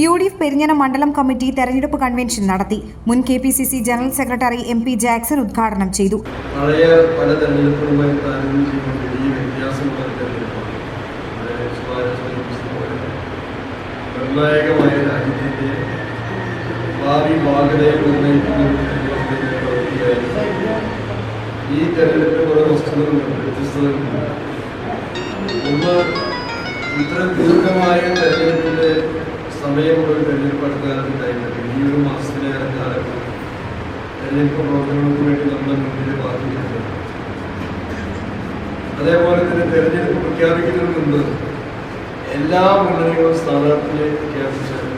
U D F Perinjanam മണ്ഡലം committee തെരഞ്ഞെടുപ്പ് convention നടത്തി. മുൻ K P C C general secretary M P Jackson ഉദ്ഘാടനം ചെയ്തു. നിർണായകമായ ഇത്തരം ദീർഘമായ തെരഞ്ഞെടുപ്പിന്റെ സമയമുള്ള ഒരു തെരഞ്ഞെടുപ്പ് ഉണ്ടായിട്ടുണ്ട് ഈ ഒരു മാസത്തിലേറെ കാലം തെരഞ്ഞെടുപ്പ് പ്രവർത്തനങ്ങൾക്ക് വേണ്ടി നമ്മുടെ മുന്നിൽ ബാധിക്കുന്നത് അതേപോലെ തന്നെ തെരഞ്ഞെടുപ്പ് പ്രഖ്യാപിക്കുന്നതിന് മുമ്പ് എല്ലാ മുന്നണികളും സ്ഥാനാർത്ഥിയെ പ്രഖ്യാപിച്ചാലും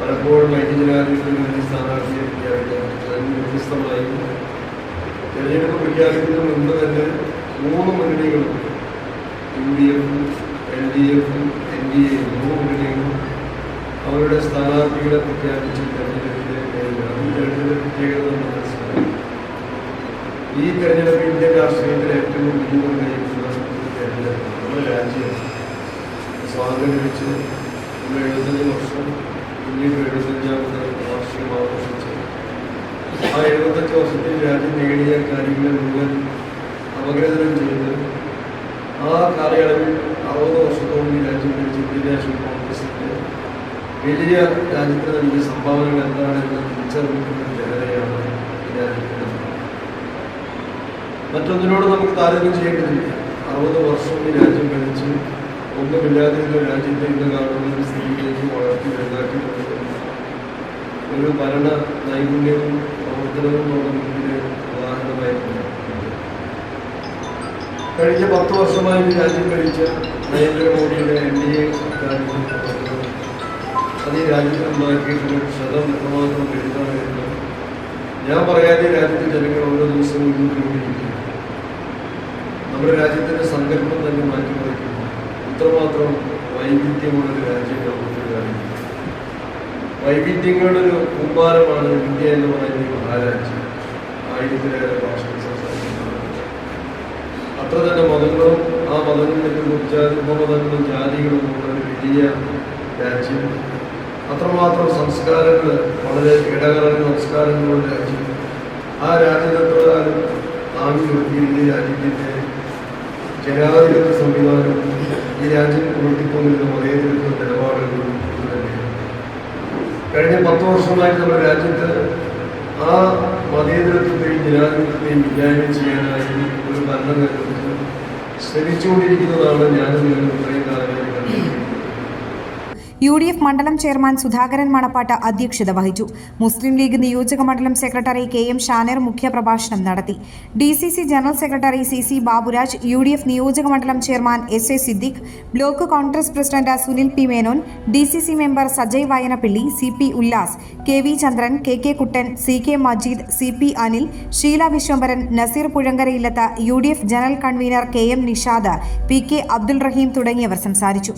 പലപ്പോഴും ഐക്യജനാധിപത്യത്തിന് വേണ്ടി സ്ഥാനാർത്ഥിയെ പ്രഖ്യാപിക്കാൻ അതിന് വ്യത്യസ്തമായി തെരഞ്ഞെടുപ്പ് പ്രഖ്യാപിക്കുന്നതിന് മുമ്പ് തന്നെ മൂന്ന് മുന്നണികളും യു ഡി എഫും എൽ ഡി എഫും എൻ ഡി എയും മൂന്ന് മുന്നണികളും അവരുടെ സ്ഥാനാർത്ഥികളെ പ്രഖ്യാപിച്ച് തെരഞ്ഞെടുപ്പിന്റെ അത് തെരഞ്ഞെടുപ്പിന്റെ പ്രത്യേകത ഈ തെരഞ്ഞെടുപ്പ് ഇന്ത്യൻ രാഷ്ട്രീയത്തിൽ ഏറ്റവും മുൻകൂർ നയിക്കുന്ന തെരഞ്ഞെടുപ്പ് നമ്മുടെ രാജ്യം സ്വാതന്ത്ര്യം വെച്ച് നമ്മൾ എഴുപത്തഞ്ച് വർഷം വാർഷികം ആഘോഷിച്ച് ആ എഴുപത്തഞ്ച് വർഷത്തിൽ രാജ്യം നേടിയ കാര്യങ്ങളെ മുഴുവൻ അപഗ്രഥനം ചെയ്ത് ആ കാലയളവിൽ അറുപത് വർഷത്തോളം ഈ രാജ്യം ഭരിച്ച ഇന്ത്യൻ നാഷണൽ കോൺഗ്രസിന്റെ വലിയ രാജ്യത്തിന് നൽകിയ സംഭാവനകൾ എന്താണെന്ന് തിരിച്ചറിയിക്കുന്ന ജനതയാണ് ഈ രാജ്യത്തിന്റെ മറ്റൊന്നിനോട് നമുക്ക് താരതമ്യം ചെയ്യേണ്ടതില്ല. അറുപത് വർഷം ഈ രാജ്യം ഭരിച്ച് ഒന്നുമില്ലാതിരുന്ന രാജ്യത്തെ ഇന്ന് കാണുന്ന സ്ഥിതിയിലേക്ക് വളർത്തി വലുതാക്കി ഒരു ഭരണ നൈപുണ്യവും കഴിഞ്ഞ പത്ത് വർഷമായി രാജ്യം കഴിച്ച നരേന്ദ്രമോദിയുടെ എൻ ഡി എ അത് ഈ രാജ്യത്തുണ്ടാക്കിയിട്ടുള്ള ക്ഷതം എത്രമാത്രം വലുതാണ് എന്ന് ഞാൻ പറയാതെ രാജ്യത്തെ ജനങ്ങൾ ഓരോ ദിവസവും മുന്നോട്ടുകൊണ്ടിരിക്കുന്നു. നമ്മുടെ രാജ്യത്തിന്റെ സങ്കല്പം തന്നെ മാറ്റിമറിക്കുന്നു. ഇത്രമാത്രം വൈവിധ്യമുള്ളൊരു രാജ്യമാണ് വൈവിധ്യങ്ങളുടെ ഒരു കൂമ്പാരമാണ് ഇന്ത്യ എന്ന് പറയുന്ന ഈ മഹാരാജ്യം. ആയിരത്തിലേറെ ഭാഷകൾ സംസാരിക്കുന്നത് അത്ര തന്നെ മതങ്ങളും ആ മതങ്ങളിലേക്ക് ഉപമതങ്ങളും ജാതികളും ഉള്ള ഒരു വലിയ രാജ്യം. അത്രമാത്രം സംസ്കാരങ്ങൾ വളരെ ഇടകലർന്ന സംസ്കാരങ്ങളുള്ള രാജ്യം. ആ രാജ്യത്തെപ്രകാരം താങ്ങി നിർത്തിയിരുന്ന രാജ്യത്തിന്റെ ജനാധിപത്യ സംവിധാനം? ഈ രാജ്യം ഉയർത്തിക്കൊണ്ടിരുന്ന മതേതരത്വം കഴിഞ്ഞ പത്ത് വർഷമായിട്ട് നമ്മുടെ രാജ്യത്ത് ആ മതേതരത്വത്തെയും ജനാധിപത്യത്തെയും വിചാരണം ചെയ്യാനായി ഒരു ഭരണകേന്ദ്രത്തിൽ ശ്രമിച്ചുകൊണ്ടിരിക്കുന്നതാണ് ഞാനും നിങ്ങൾ ഇത്രയും കാലമായി കണ്ടിരിക്കുന്നത്. യു ഡി എഫ് മണ്ഡലം ചെയർമാൻ സുധാകരൻ മണപ്പാട്ട് അധ്യക്ഷത വഹിച്ചു. മുസ്ലിം ലീഗ് നിയോജക മണ്ഡലം സെക്രട്ടറി കെ എം ഷാനർ മുഖ്യപ്രഭാഷണം നടത്തി. D C C general secretary C C Baburaj U D F നിയോജക മണ്ഡലം chairman S A Siddique block Congress president Sunil P Menon D C C member Sajay Vayanappilly C P Ullas K V Chandran K K Kuttan C K Majeed C P Anil Sheela Vishwambharan Nazeer Puzhankarayillath U D F general convener K M Nishad P K Abdul Rahim തുടങ്ങിയവർ സംസാരിച്ചു.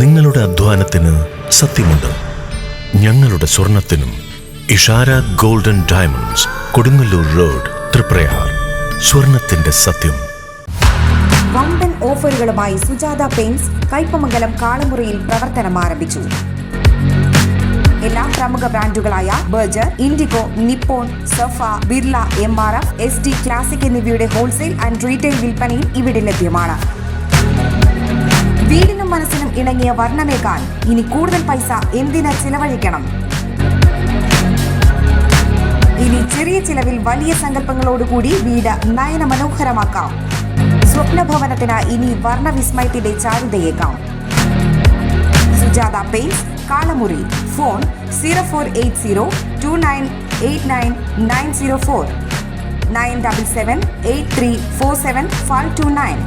നിങ്ങളുടെ അധ്വാനത്തിന് സത്യമുണ്ട്. ഞങ്ങളുടെ സ്വർണത്തിനും Ishara golden diamonds Kodungallur road Triprayar. സ്വർണത്തിന്റെ സത്യം. വമ്പൻ ഓഫറുകളുമായി സുജാത പെയിന്റ്സ് കൈപ്പമംഗലം കാളമുറിയിൽ പ്രവർത്തനം ആരംഭിച്ചു. എല്ലാ പ്രമുഖ ബ്രാൻഡുകളായ Berger Indigo Nippon Safa Birla M R F S D classic എന്നിവയുടെ ഹോൾസെയിൽ ആൻഡ് റീറ്റെയിൽ വിൽപ്പനയും ഇവിടെ ലഭ്യമാണ്. വീടിനും മനസ്സിനും ഇണങ്ങിയ വർണമേകാൻ ഇനി കൂടുതൽ പൈസ എന്തിന് ചിലവഴിക്കണം? ഇനി ചെറിയ ചിലവിൽ വലിയ സങ്കല്പങ്ങളോടുകൂടി വീട് നയന മനോഹരമാക്കാം സ്വപ്നഭവനത്തിന് ഇനി വർണവിസ്മയത്തിന്റെ ചാരുതയേക്കാം Sujatha pace Kalamuri. Phone zero four eight zero two nine eight nine nine zero four. Nine double seven eight three four seven five two nine.